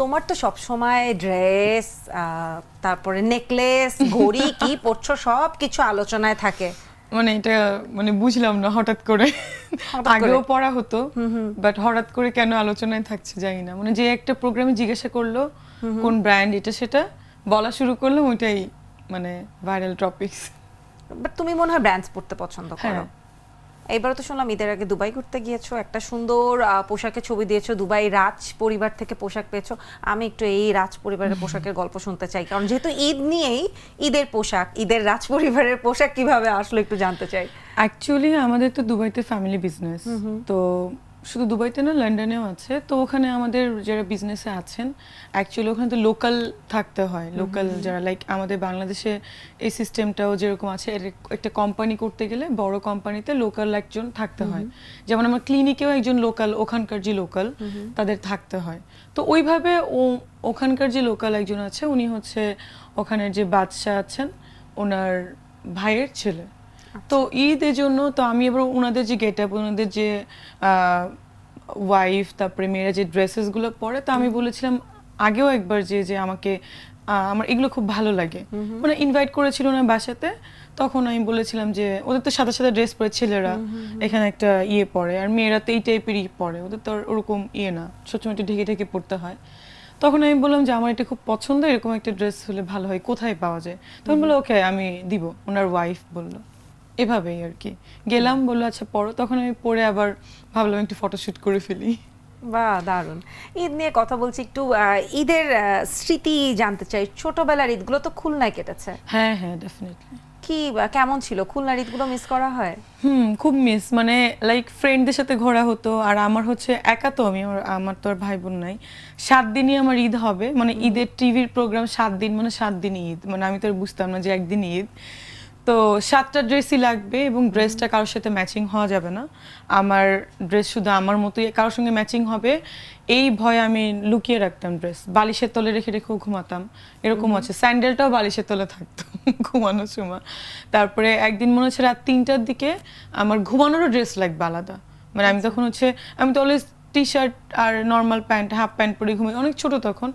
তোমার তো সব সময় ড্রেস তারপরে নেকলেস ঘড়ি কি পরছো সব কিছু আলোচনায় থাকে। মানে এটা মানে বুঝলাম না হঠাৎ করে। আগেও পড়া হতো বাট হঠাৎ করে কেন আলোচনায় থাকছে জানি না। মানে যে একটা প্রোগ্রামে জিজ্ঞাসা করল কোন ব্র্যান্ড এটা সেটা বলা শুরু করলাম ওইটাই মানে ভাইরাল টপিকস বাট তুমি মনে হয় ব্র্যান্ডস পড়তে পছন্দ করো। এইবারও তো শুনলাম ঈদের আগে দুবাই ঘুরতে গিয়েছো একটা সুন্দর পোশাকের ছবি দিয়েছ দুবাই রাজ পরিবার থেকে পোশাক পেয়েছ। আমি একটু এই রাজ পরিবারের পোশাকের গল্প শুনতে চাই কারণ যেহেতু ঈদ নিয়েই ঈদের পোশাক ঈদের রাজ পরিবারের পোশাক কীভাবে আসলো একটু জানতে চাই। অ্যাকচুয়ালি আমাদের তো দুবাইতে ফ্যামিলি বিজনেস তো শুধু দুবাইতে না লন্ডনেও আছে। তো ওখানে আমাদের যারা বিজনেসে আছেন অ্যাকচুয়ালি ওখানে তো লোকাল থাকতে হয়। লোকাল যারা লাইক আমাদের বাংলাদেশে এই সিস্টেমটাও যেরকম আছে একটা কোম্পানি করতে গেলে বড় কোম্পানিতে লোকাল একজন থাকতে হয়। যেমন আমার ক্লিনিকেও একজন লোকাল ওখানকার যে লোকাল তাদের থাকতে হয়। তো ওইভাবে ও ওখানকার যে লোকাল একজন আছে উনি হচ্ছে ওখানের যে বাদশাহ আছেন ওনার ভাইয়ের ছেলে। তো ঈদের জন্য তো আমি এবার ওনাদের যে গেট আপ ওনাদের যে ওয়াইফ তারপরে মেয়েরা যে ড্রেসেসগুলো পরে তো আমি বলেছিলাম আগেও একবার যে যে আমাকে আমার এগুলো খুব ভালো লাগে। মানে ইনভাইট করেছিল ওনার বাসাতে তখন আমি বলেছিলাম যে ওদের তো সাদা সাদা ড্রেস পরে ছেলেরা এখানে একটা ইয়ে পরে আর মেয়েরা তো এই টাইপেরই পরে ওদের তো আর ওরকম ইয়ে না সবসময় একটু ঢেকে ঢেকে পড়তে হয়। তখন আমি বললাম যে আমার এটা খুব পছন্দ এরকম একটা ড্রেস হলে ভালো হয় কোথায় পাওয়া যায়? তখন বলল ওকে আমি দিব। ওনার ওয়াইফ বলল। এভাবেই আর কি। গেলাম বলল আচ্ছা পড়ো। তখন আমি পরে আবার ভাবলাম একটু ফটোশুট করে ফেলি। বাহ দারুণ। ঈদ নিয়ে কথা বলছি একটু ঈদের স্মৃতি জানতে চাই। ছোটবেলার ঈদগুলো তো খুলনায় কেটেছে। হ্যাঁ হ্যাঁ ডেফিনেটলি কি কেমন ছিল? খুলনার ঈদগুলো মিস করা হয়? হুম খুব মিস মানে লাইক ফ্রেন্ডদের সাথে ঘোরা হতো। আর আমার হচ্ছে একা তো আমি আমার তো আর ভাই বোন নাই। সাত দিনই আমার ঈদ হবে। মানে ঈদের টিভির প্রোগ্রাম সাত দিন মানে সাত দিনই ঈদ। মানে আমি তো আর বুঝতাম না যে একদিন ঈদ। তো সাতটা ড্রেসই লাগবে এবং ড্রেসটা কারোর সাথে ম্যাচিং হওয়া যাবে না। আমার ড্রেস শুধু আমার মতোই কারোর সঙ্গে ম্যাচিং হবে। এই ভয়ে আমি লুকিয়ে রাখতাম ড্রেস বালিশের তলে রেখে রেখেও ঘুমাতাম। এরকম আছে। স্যান্ডেলটাও বালিশের তলে থাকতো ঘুমানোর সময়। তারপরে একদিন মনে হচ্ছে রাত তিনটার দিকে আমার ঘুমানোরও ড্রেস লাগবে আলাদা। মানে আমি তখন হচ্ছে আমি তো অলওয়েজ টি শার্ট আর নর্মাল প্যান্ট হাফ প্যান্ট পরে ঘুমাই। অনেক ছোট তখন।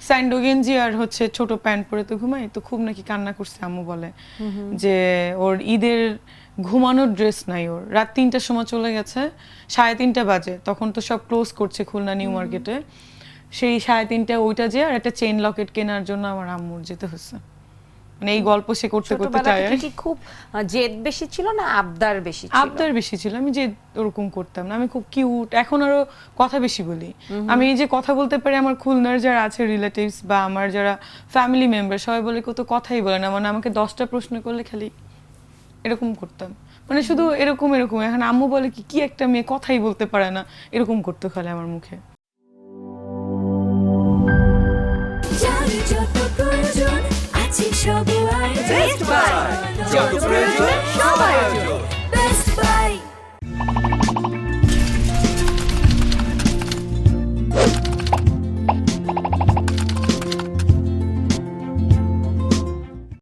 স্যান্ডো গেঞ্জি আর হচ্ছে ছোট প্যান্ট পরে তো ঘুমাই তো খুব নাকি কান্না করছে আম্মু বলে। যে ওর ঈদের ঘুমানোর ড্রেস নাই ওর। রাত তিনটার সময় চলে গেছে সাড়ে তিনটা বাজে। তখন তো সব ক্লোজ করছে খুলনা নিউ মার্কেটে। সেই সাড়ে তিনটা ওইটা যে আর একটা চেন লকেট কেনার জন্য আমার আম্মুর যেতে হচ্ছে। মানে এই গল্প সে করতে করতে থেকে কি খুব জেদ বেশি ছিল না আবদার বেশি ছিল? আবদার বেশি ছিল। আমি যে ওরকম করতাম না। আমি খুব কিউট। এখন আরও কথা বেশি বলি। আমি এই যে কথা বলতে পারি আমার খুলনার যারা আছে রিলেটিভস বা আমার যারা ফ্যামিলি মেম্বার সবাই বলে কত কথাই বলে না। মানে আমাকে দশটা প্রশ্ন করলে খালি এরকম করতাম। মানে শুধু এরকম এরকম। এখন আম্মু বলে কি কি একটা মেয়ে কথাই বলতে পারে না? এরকম করতে খালে আমার মুখে।